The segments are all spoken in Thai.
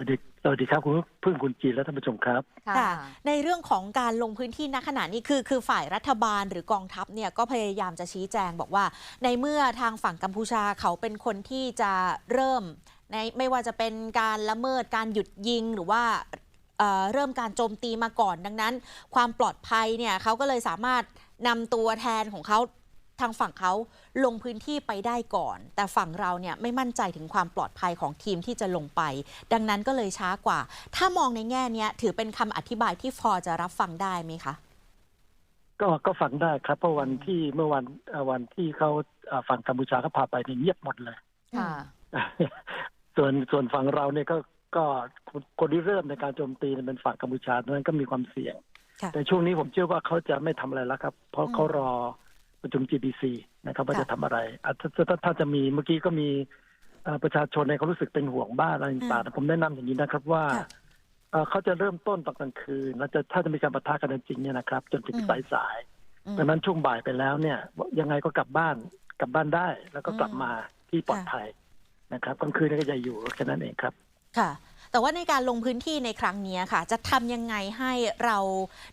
วัสดีสวัสดีครับคุณพึ่งคุณจีนและท่านผู้ชมครับค่ะ ในเรื่องของการลงพื้นที่ณขณะนี้คือคือฝ่ายรัฐบาลหรือกองทัพเนี่ยก็พยายามจะชี้แจงบอกว่า ในเมื่อทางฝั่งกัมพูชาเขาเป็นคนที่จะเริ่มในไม่ว่าจะเป็นการละเมิดการหยุดยิงหรือว่าเเริ่มการโจมตีมาก่อนดังนั้น ความปลอดภัยเนี่ยเขาก็เลยสามารถนำตัวแทนของเขา ทางฝั่งเขาลงพื้นที่ไปได้ก่อน แต่ฝั่งเราเนี่ยไม่มั่นใจถึงความปลอดภัยของทีมที่จะลงไป ดังนั้นก็เลยช้ากว่า ถ้ามองในแง่เนี้ยถือเป็นคำอธิบายที่พอจะรับฟังได้ไหมคะก็ก็ฟังได้ครับ เพราะวันที่เมื่อวันเอ่อวันที่เขาเอ่อฝั่งกัมพูชาเขาพาไปเนี่ยเงียบหมดเลยค่ะส่วนส่วนฝั่งเราเนี่ยก็ก็คนคนที่เริ่มในการโจมตีเนี่ยเป็นฝั่งกัมพูชาดังนั้นก็มีความเสี่ยงค่ะแต่ช่วงนี้ผมเชื่อว่าเขาจะไม่ทำอะไรแล้วครับ เพราะอืมเขารอ ประชุม GBC นะครับว่าค่ะจะทำอะไรอะถ้าถ้าถ้าจะมีเมื่อกี้ก็มีเอ่อประชาชนในยเขารู้สึกเป็นห่วงบ้านอะไรต่างๆผมแนะนำอย่างนี้นะครับว่าค่ะเอ่อเขาจะเริ่มต้นตอนกลางคืนแล้วจะถ้าจะมีการปะทะกันจริงๆเนี่ยนะครับ จนถึงอืมสายสายๆอืมดังนั้นช่วงบ่ายไปแล้วเนี่ย ยังไงก็กลับบ้านกลับบ้านได้ แล้วก็กลับอืมมาที่ปลอดภัยนะครับกลางคืนนี่ก็จะอยู่แค่นั้นเองครับ ค่ะ แต่ว่าในการลงพื้นที่ในครั้งนี้ค่ะ จะทำยังไงให้เรา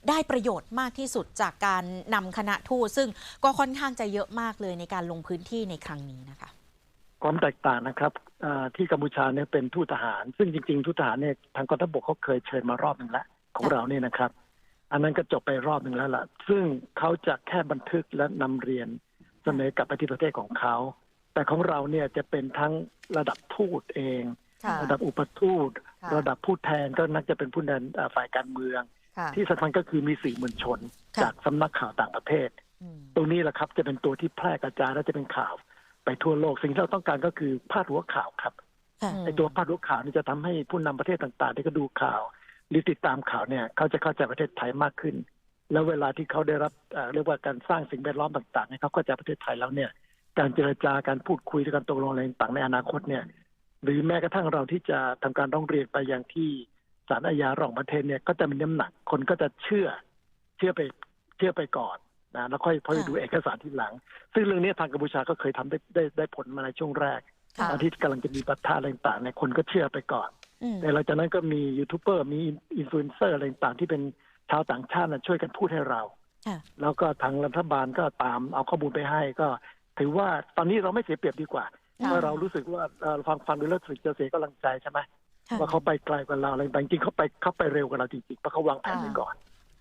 ได้ประโยชน์มากที่สุดจากการนำคณะทูตซึ่งก็ค่อนข้างจะเยอะมากเลยในการลงพื้นที่ในครั้งนี้นะคะความแตกต่างนะครับที่กัมพูชาเนี่ยเป็นทูตทหาร ซึ่งจริงๆทูตทหารเนี่ยทางกองทัพบกเขาเคยเชิญมารอบหนึ่งแล้วของเราเนี่ยนะครับ อันนั้นก็จบไปรอบหนึ่งแล้วล่ะ ซึ่งเขาจะแค่บันทึกและนำเรียนเสนอกลับไปที่ประเทศของเขา แต่ของเราเนี่ยจะเป็นทั้งระดับทูตเอง ระดับอุปทูตค่ะระดับผู้แทนก็นักจะเป็นผู้แทนอ่าฝ่ายการเมืองค่ะที่สำคัญก็คือมีสื่อมวลชนค่ะจากสำนักข่าวต่างประเทศอืมตรงนี้แหละครับจะเป็นตัวที่แพร่กระจายและจะเป็นข่าว ไปทั่วโลกสิ่งที่เราต้องการก็คือพาดหัวข่าวครับค่ะไอตัวพาดหัวข่าวนี่จะทำให้ผู้นำประเทศต่างๆที่เขาดูข่าว หรือติดตามข่าวเนี่ยเขาจะเข้าใจประเทศไทยมากขึ้น แล้วเวลาที่เขาได้รับเอ่อเรียกว่าการสร้างสิ่งแวดล้อมต่างๆให้เขาเข้าใจประเทศไทยแล้วเนี่ย การเจรจาการพูดคุยการตกลงอะไรต่างๆในอนาคตเนี่ย หรือแม้กระทั่งเราที่จะทำการร้องเรียนไปยังที่ศาลอาญาระหว่างประเทศเนี่ยก็จะมีน้ำหนักคนก็จะเชื่อเชื่อไปเชื่อไปก่อนนะแล้วค่อยพอไปดูเอกสารทีหลัง ซึ่งเรื่องนี้ทางกัมพูชาก็เคยทำได้ได้ได้ผลมาในช่วงแรกค่ะตอนที่กำลังจะมีปะทะอะไรต่างๆเนี่ยคนก็เชื่อไปก่อนอืมแต่หลังจากนั้นก็มียูทูบเบอร์มีอินฟลูเอนเซอร์อะไรต่างๆที่เป็นชาวต่างชาตินะช่วยกันพูดให้เราค่ะแล้วก็ทางรัฐบาลก็ตามเอาข้อมูลไปให้ก็ ถือว่าตอนนี้เราไม่เสียเปรียบดีกว่าค่ะ เมื่อเรารู้สึกว่าเอ่อฟังฟังดูแล้วรู้สึกจะเสียกำลังใจใช่ไหมค่ะว่าเขาไปไกลกว่าเราอะไรต่างๆจริงๆเขาไปเขาไปเร็วกว่าเราจริงๆเพราะเขาวางแผนไว้ก่อน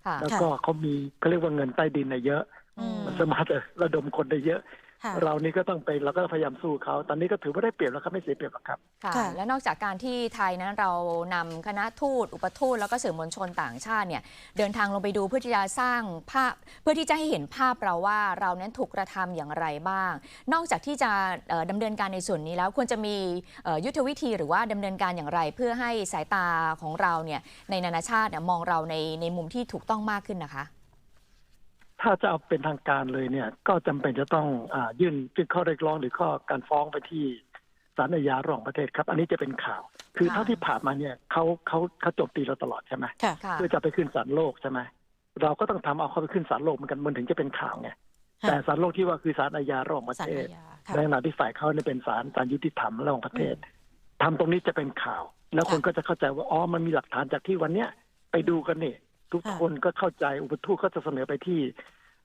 ค่ะแล้วก็เขามีเขาเรียกว่าเงินใต้ดินน่ะเยอะอืมมันสามารถจะระดมคนได้เยอะค่ะ เรานี่ก็ต้องไปเราก็พยายามสู้เขา ตอนนี้ก็ถือว่าได้เปรียบแล้วครับไม่เสียเปรียบหรอกครับค่ะค่ะและนอกจากการที่ไทยนั้นเรานำคณะทูตอุปทูตแล้วก็สื่อมวลชนต่างชาติเนี่ยเดินทางลงไปดูเพื่อที่จะสร้างภาพ เพื่อที่จะให้เห็นภาพเราว่าเรานั้นถูกกระทำอย่างไรบ้าง นอกจากที่จะเอ่อดำเนินการในส่วนนี้แล้วควรจะมีเอ่อยุทธวิธีหรือว่าดำเนินการอย่างไร เพื่อให้สายตาของเราเนี่ยในนานาชาติเนี่ยมองเราในในมุมที่ถูกต้องมากขึ้นนะคะ ถ้าจะเอาเป็นทางการเลยเนี่ย ก็จำเป็นจะต้องอายื่นยื่นข้อเรียกร้องหรือข้อการฟ้องไปที่ศาลอาญาระหว่างประเทศครับ อันนี้จะเป็นข่าว คือค่ะเท่าที่ผ่านมาเนี่ยเขาเขาเขาโจมตีเราตลอดใช่ไหมค่ะค่ะเพื่อจะไปขึ้นศาลโลกใช่ไหมเราก็ต้องทำเอาเขาไปขึ้นศาลโลกเหมือนกันมันถึงจะเป็นข่าวไงค่ะแต่ศาลโลกที่ว่าคือศาลอาญาระหว่างประสารเทศอาญาค่ะในขณะที่ฝ่ายเขาเนี่ยเป็นศาลศาลยุติธรรมระหว่างประเทศทำตรงนี้จะเป็นข่าว แล้วคนค่ะก็จะเข้าใจว่าอ๋อมันมีหลักฐานจากที่วันเนี้ยไปดูกันนี่ ทุกค่ะคนก็เข้าใจอุปทูตก็จะเสนอไปที่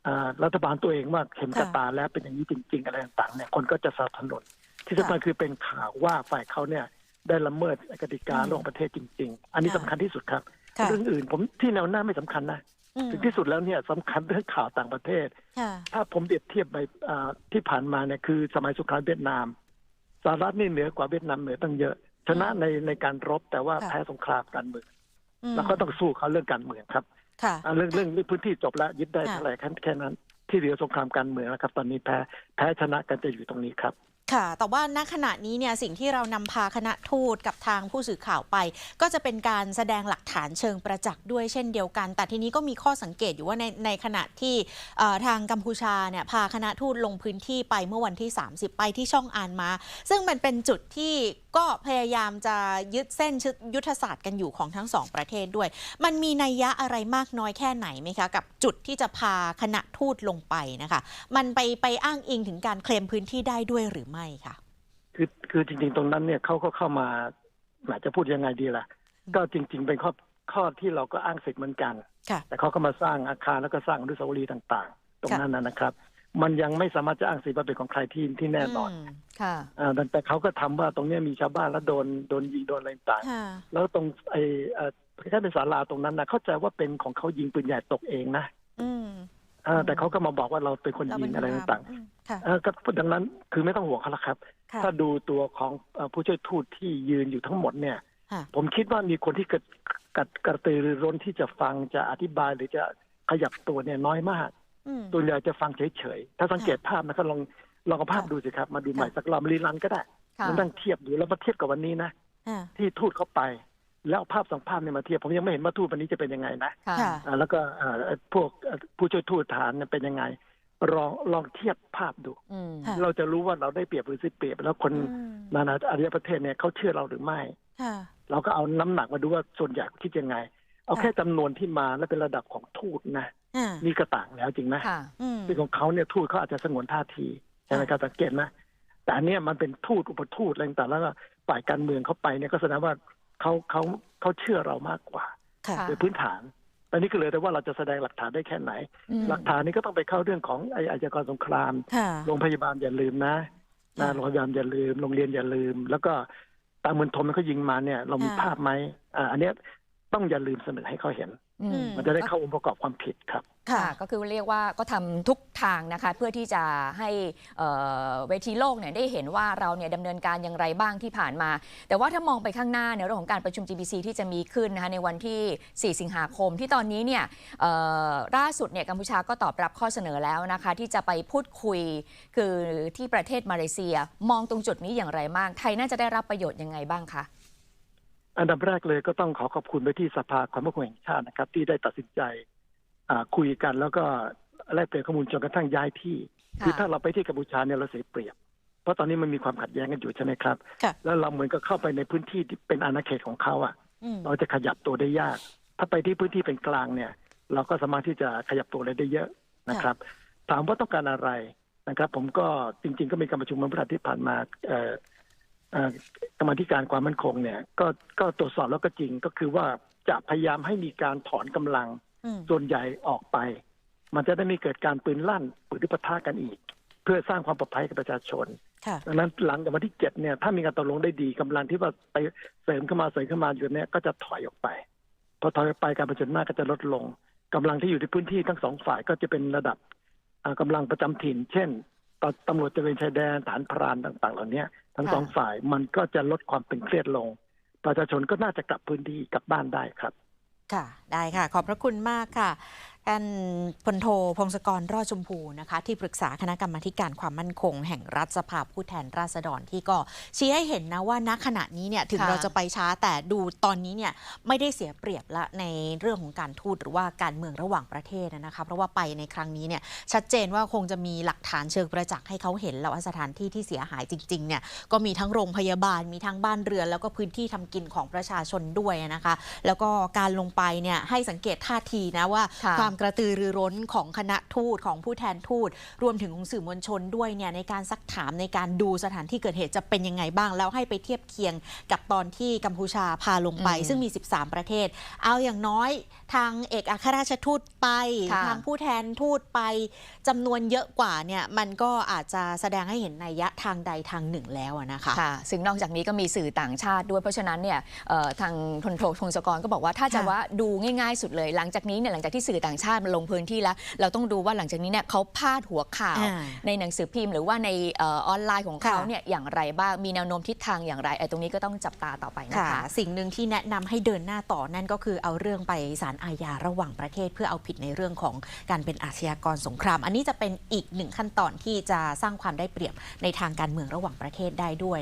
อ่ารัฐบาลตัวเองว่าเข็มกระค่ะตาแล้วเป็นอย่างนี้จริง ๆ อะไรต่างๆเนี่ยคนก็จะสนับสนุนที่สำคัญคือเป็นข่าวว่าฝ่ายเขาเนี่ยได้ละเมิดกติกาอืมระหว่างประเทศจริง ๆ อันนี้ค่ะสำคัญที่สุดครับค่ะเรื่องอื่นผมที่แนวหน้าไม่สำคัญนะอืมถึงที่สุดแล้วเนี่ยสำคัญเรื่องข่าวต่างประเทศค่ะถ้าผมเปรียบเทียบไปอ่าที่ผ่านมาเนี่ยคือสมัยสงครามเวียดนามสหรัฐนี่เหนือกว่าเวียดนามเหนือตั้งเยอะ ชนะในในการรบแต่ว่าค่ะแพ้สงครามการเมืองอืม แล้วก็ต้องสู้เขาเรื่องการเมืองครับค่ะอ่าเรื่องเรื่องพื้นที่จบแล้วยึดได้ค่ะเท่าไหร่แค่แค่นั้น ที่เหลือสงครามการเมืองนะครับ ตอนนี้แพ้แพ้ชนะกันจะอยู่ตรงนี้ครับ ค่ะ แต่ว่าณขณะนี้เนี่ยสิ่งที่เรานำพาคณะทูตกับทางผู้สื่อข่าวไป ก็จะเป็นการแสดงหลักฐานเชิงประจักษ์ด้วยเช่นเดียวกัน แต่ทีนี้ก็มีข้อสังเกตอยู่ว่าในในขณะที่ทางกัมพูชาเนี่ยพาคณะทูตลงพื้นที่ไปเมื่อวันที่ 30 ไปที่ช่องอานมา ซึ่งมันเป็นจุดที่ก็พยายามจะยึดเส้นยุทธศาสตร์กันอยู่ของทั้งสองประเทศด้วย มันมีนัยยะอะไรมากน้อยแค่ไหนไหมคะกับจุดที่จะพาคณะทูตลงไปนะคะ มันไปไปอ้างอิงถึงการเคลมพื้นที่ได้ด้วยหรือไม่คะคือคือจริง ๆ ตรงนั้นเนี่ยเขาก็เข้ามาแหมจะพูดยังไงดีล่ะ ก็จริง ๆ เป็นข้อข้อที่เราก็อ้างสิทธิ์เหมือนกันค่ะแต่เขาก็มาสร้างอาคารแล้วก็สร้างอนุสาวรีย์ต่าง ๆ ตรงนั้นนะนะครับ มันยังไม่สามารถจะอ้างสิทธิ์ว่าเป็นของใครที่ที่แน่นอนมค่ะอ่าแต่แต่เขาก็ทำว่าตรงเนี้ยมีชาวบ้านแล้วโดนโดนยิงโดนอะไรต่างค่ะๆแล้วตรงไอ้เอ่อแค่เป็นศาลาตรงนั้นนะเข้าใจว่าเป็นของเขายิงปืนใหญ่ตกเองนะ อืมอ่าแต่เขาก็มาบอกว่าเราเป็นคนเรายิเป็นงอะไรคนทำต่างอืมค่ะๆเออก็ดังนั้นคือไม่ต้องห่วงเขาละครับค่ะถ้าดูตัวของเอ่อผู้ช่วยทูตที่ยืนอยู่ทั้งหมดเนี่ยค่ะผมคิดว่ามีคนที่กระกัดกระตือรือร้นที่จะฟังจะอธิบายหรือจะขยับตัวเนี่ยน้อยมากอืมตัวนใหญ่จะฟังเฉยๆถ้าสังเกตภาพนะครับลองลองเอาภาพค่ะดูสิครับ มาดูใหม่ค่ะสักรอบรีลันก็ได้ค่ะมานั่งเทียบดูแล้วมาเทียบกับวันนี้นะอ่าที่ทูตเข้าไป แล้วเอาภาพสองภาพเนี่ยมาเทียบผมยังไม่เห็นว่าทูตวันนี้จะเป็นยังไงนะค่ะค่ะอ่าแล้วก็อ่าพวกอ่าผู้ช่วยทูตฐานเนี่ยเป็นยังไงลองลองเทียบภาพดูอืมค่ะเราจะรู้ว่าเราได้เปรียบหรือเสียเปรียบ แล้วคนอืมนานาอารยประเทศเนี่ยเขาเชื่อเราหรือไม่ค่ะเราก็เอาน้ำหนักมาดูว่าส่วนใหญ่คิดยังไง เอาค่ะแค่จำนวนที่มาและเป็นระดับของทูตนะอ่านี่ก็ต่างแล้วจริงไหมค่ะอืมซึ่งของเขาเนี่ยทูตเขาอาจจะสงวนท่าทีใช่ไหมครับสังเกตไหมแต่อันเนี้ยมันเป็นทูตอุปทูตอะไรต่างๆแล้วก็ฝ่ายการเมืองเขาไปเนี่ยก็แสดงว่า เขาเขาเขาเชื่อเรามากกว่าค่ะค่ะโดยพื้นฐานตอนนี้ก็เลยแต่ว่าเราจะแสดงหลักฐานได้แค่ไหนอืมหลักฐานนี้ก็ต้องไปเข้าเรื่องของไอ้อาชญากรสงครามค่ะโรงพยาบาลอย่าลืมนะนะค่ะโรงพยาบาลอย่าลืมโรงเรียนอย่าลืม แล้วก็ตามเมืองทมมันเขายิงมาเนี่ย เรามีค่ะภาพไหมอ่าอันเนี้ยต้องอย่าลืมเสนอให้เขาเห็นอื มมันจะได้เข้าองค์ประกอบความผิดครับ ค่ะค่ะก็คือเรียกว่าก็ทำทุกทางนะคะ เพื่อที่จะให้เอ่อเวทีโลกเนี่ยได้เห็นว่าเราเนี่ยดำเนินการอย่างไรบ้างที่ผ่านมา แต่ว่าถ้ามองไปข้างหน้าในเรื่องของการประชุม GBC ที่จะมีขึ้นนะคะในวันที่ 4 สิงหาคม ที่ตอนนี้เนี่ยเอ่อล่าสุดเนี่ยกัมพูชาก็ตอบรับข้อเสนอแล้วนะคะ ที่จะไปพูดคุยคือที่ประเทศมาเลเซีย มองตรงจุดนี้อย่างไรบ้างไทยน่าจะได้รับประโยชน์ยังไงบ้างคะ อันดับแรกเลยก็ต้องขอขอบคุณไปที่สภาความมั่นคงแห่งชาตินะครับ ที่ได้ตัดสินใจอ่าคุยกันแล้วก็แลกเปลี่ยนข้อมูลจนกระทั่งย้ายที่ค่ะคือถ้าเราไปที่กัมพูชาเนี่ยเราเสียเปรียบ เพราะตอนนี้มันมีความขัดแย้งกันอยู่ใช่ไหมครับค่ะแล้วเราเหมือนกับเข้าไปในพื้นที่ที่เป็นอาณาเขตของเขาอะอืมเราจะขยับตัวได้ยาก ถ้าไปที่พื้นที่เป็นกลางเนี่ย เราก็สามารถที่จะขยับตัวอะไรได้เยอะนะครับ ถามว่าต้องการอะไรนะครับ ผมก็จริง ๆ ก็มีการประชุมเมื่อพฤหัสที่ผ่านมาเอ่อเอ่อ กรรมาธิการความมั่นคงเนี่ยก็ก็ตรวจสอบแล้วก็จริงก็คือว่าจะพยายามให้มีการถอนกำลังอืมส่วนใหญ่ออกไป มันจะได้ไม่เกิดการปืนลั่นปืนที่ปะทะกันอีก เพื่อสร้างความปลอดภัยกับประชาชนค่ะดังนั้นหลังจากวันที่เจ็ดเนี่ยถ้ามีการตกลงได้ดีกำลังที่ว่าไปเสริมเข้ามาเสริมเข้ามาอยู่เนี่ยก็จะถอยออกไป พอถอยออกไปการประชิญหน้าก็จะลดลงกำลังที่อยู่ในพื้นที่ทั้งสองฝ่ายก็จะเป็นระดับอ่ากำลังประจำถิ่น เช่นตตำรวจตระเวนชายแดนฐานพรานต่าง ๆ เหล่านี้ ทั้งสองค่ะฝ่ายมันก็จะลดความตึงเครียดลง ประชาชนก็น่าจะกลับพื้นที่กลับบ้านได้ครับ ค่ะ ได้ค่ะ ขอบพระคุณมากค่ะ ท่านพลโทพงศกรรอดชมพูนะคะ ที่ปรึกษาคณะกรรมาธิการความมั่นคง แห่งรัฐสภาผู้แทนราษฎรที่ก็ชี้ให้เห็นนะว่าณขณะนี้เนี่ยถึงค่ะเราจะไปช้าแต่ดูตอนนี้เนี่ยไม่ได้เสียเปรียบละในเรื่องของการทูตหรือว่าการเมืองระหว่างประเทศนะคะเพราะว่าไปในครั้งนี้เนี่ยชัดเจนว่าคงจะมีหลักฐานเชิงประจักษ์ให้เขาเห็นแล้วว่าสถานที่ที่เสียหายจริงๆเนี่ยก็มีทั้งโรงพยาบาลมีทั้งบ้านเรือน แล้วก็พื้นที่ทำกินของประชาชนด้วยนะคะ แล้วก็การลงไปเนี่ยให้สังเกตท่าทีนะว่าค่ะความกระตือรือร้นของคณะทูตของผู้แทนทูต รวมถึงของสื่อมวลชนด้วยเนี่ยในการซักถามในการดูสถานที่เกิดเหตุจะเป็นยังไงบ้าง แล้วให้ไปเทียบเคียงกับตอนที่กัมพูชาพาลงไปอืมซึ่งมี 13 ประเทศ เอาอย่างน้อยทางเอกอัครราชทูตไปค่ะทางผู้แทนทูตไปจำนวนเยอะกว่าเนี่ยมันก็อาจจะแสดงให้เห็นนัยยะทางใดทางหนึ่งแล้วอะนะคะค่ะซึ่งนอกจากนี้ก็มีสื่อต่างชาติด้วยเพราะฉะนั้นเนี่ยเอ่อทางพลโทพงศกรก็บอกว่าถ้าจะค่ะว่าดูง่ายๆสุดเลย หลังจากนี้เนี่ยหลังจากที่สื่อต่างชาติมาลงพื้นที่แล้ว เราต้องดูว่าหลังจากนี้เนี่ยเขาพาดหัวข่าวอ่าในหนังสือพิมพ์หรือว่าในเออออนไลน์ของเขาค่ะเนี่ยอย่างไรบ้างมีแนวโน้มทิศทางอย่างไรไอ้ตรงนี้ก็ต้องจับตาต่อไปนะค่ะคะสิ่งหนึ่งที่แนะนำให้เดินหน้าต่อนั่นก็คือเอาเรื่องไปศาลอาญาระหว่างประเทศ เพื่อเอาผิดในเรื่องของการเป็นอาชญากรสงคราม อันนี้จะเป็นอีกหนึ่งขั้นตอนที่จะสร้างความได้เปรียบในทางการเมืองระหว่างประเทศได้ด้วย